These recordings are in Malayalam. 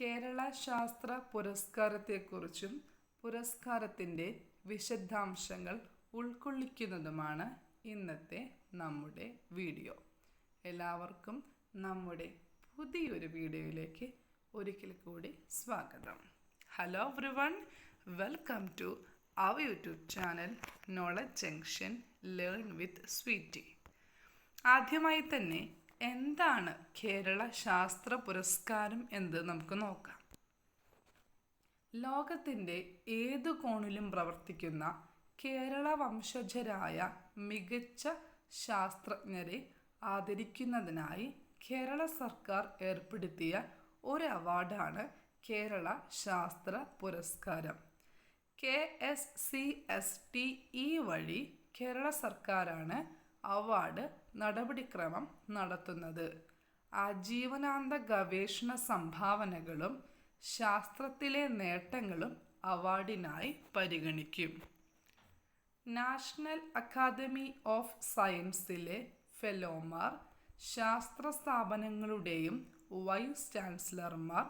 കേരള ശാസ്ത്ര പുരസ്കാരത്തെക്കുറിച്ചും പുരസ്കാരത്തിന്റെ വിശദാംശങ്ങൾ ഉൾക്കൊള്ളിക്കുന്നതുമാണ് ഇന്നത്തെ നമ്മുടെ വീഡിയോ. എല്ലാവർക്കും നമ്മുടെ പുതിയൊരു വീഡിയോയിലേക്ക് ഒരിക്കൽ കൂടി സ്വാഗതം. Hello everyone welcome to our YouTube channel knowledge junction learn with Sweety ആദ്യമായി തന്നെ എന്താണ് കേരള ശാസ്ത്ര പുരസ്കാരം എന്ന് നമുക്ക് നോക്കാം. ലോകത്തിന്റെ ഏതു കോണിലും പ്രവർത്തിക്കുന്ന കേരള വംശജരായ മികച്ച ശാസ്ത്രജ്ഞരെ ആദരിക്കുന്നതിനായി കേരള സർക്കാർ ഏർപ്പെടുത്തിയ ഒരു അവാർഡാണ് കേരള ശാസ്ത്ര പുരസ്കാരം. K S C S T E വഴി കേരള സർക്കാരാണ് അവാർഡ് നടപടിക്രമം നടത്തുന്നത്. ആജീവനാന്ത ഗവേഷണ സംഭാവനകളും ശാസ്ത്രത്തിലെ നേട്ടങ്ങളും അവാർഡിനായി പരിഗണിക്കും. നാഷണൽ അക്കാദമി ഓഫ് സയൻസിലെ ഫെലോമാർ ശാസ്ത്ര സ്ഥാപനങ്ങളുടെയും വൈസ് ചാൻസലർമാർ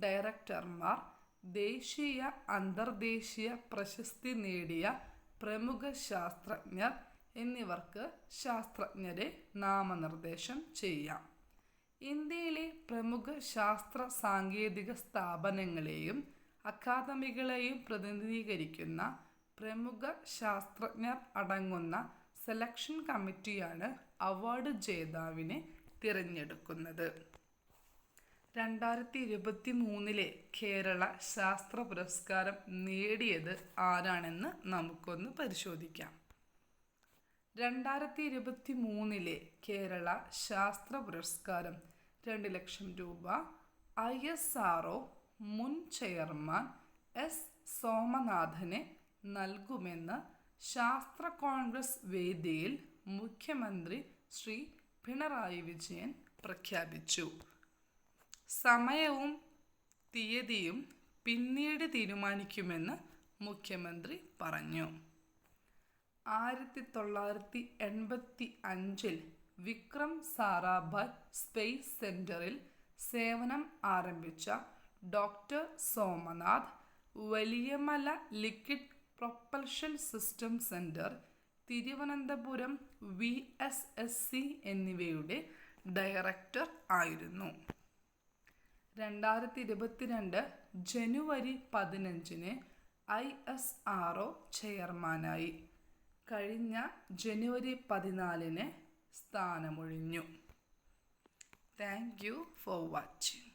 ഡയറക്ടർമാർ ദേശീയ അന്തർദേശീയ പ്രശസ്തി നേടിയ പ്രമുഖ ശാസ്ത്രജ്ഞർ എന്നിവർക്ക് ശാസ്ത്രജ്ഞരെ നാമനിർദ്ദേശം ചെയ്യാം. ഇന്ത്യയിലെ പ്രമുഖ ശാസ്ത്ര സാങ്കേതിക സ്ഥാപനങ്ങളെയും അക്കാദമികളെയും പ്രതിനിധീകരിക്കുന്ന പ്രമുഖ ശാസ്ത്രജ്ഞർ അടങ്ങുന്ന സെലക്ഷൻ കമ്മിറ്റിയാണ് അവാർഡ് ജേതാവിനെ തിരഞ്ഞെടുക്കുന്നത്. രണ്ടായിരത്തി ഇരുപത്തി മൂന്നിലെ കേരള ശാസ്ത്ര പുരസ്കാരം നേടിയത് ആരാണെന്ന് നമുക്കൊന്ന് പരിശോധിക്കാം. രണ്ടായിരത്തി ഇരുപത്തി മൂന്നിലെ കേരള ശാസ്ത്ര പുരസ്കാരം രണ്ട് ലക്ഷം രൂപ ഐ എസ് ആർ മുൻ ചെയർമാൻ എസ് സോമനാഥന് നൽകുമെന്ന് ശാസ്ത്ര കോൺഗ്രസ് വേദിയിൽ മുഖ്യമന്ത്രി ശ്രീ പിണറായി വിജയൻ പ്രഖ്യാപിച്ചു. സമയവും തീയതിയും പിന്നീട് തീരുമാനിക്കുമെന്ന് മുഖ്യമന്ത്രി പറഞ്ഞു. ആയിരത്തി തൊള്ളായിരത്തി എൺപത്തി അഞ്ചിൽ വിക്രം സാരാഭായ് സ്പേസ് സെന്ററിൽ സേവനം ആരംഭിച്ച doctor Somanath Valiyamala liquid propulsion system centre Thiruvananthapuram V S S C എന്നിവയുടെ ഡയറക്ടർ ആയിരുന്നു. രണ്ടായിരത്തി ഇരുപത്തിരണ്ട് ജനുവരി പതിനഞ്ചിന് ഐ എസ് ആർ ഒ ചെയർമാനായി. കഴിഞ്ഞ ജനുവരി പതിനാലിന് സ്ഥാനമൊഴിഞ്ഞു. Thank you for watching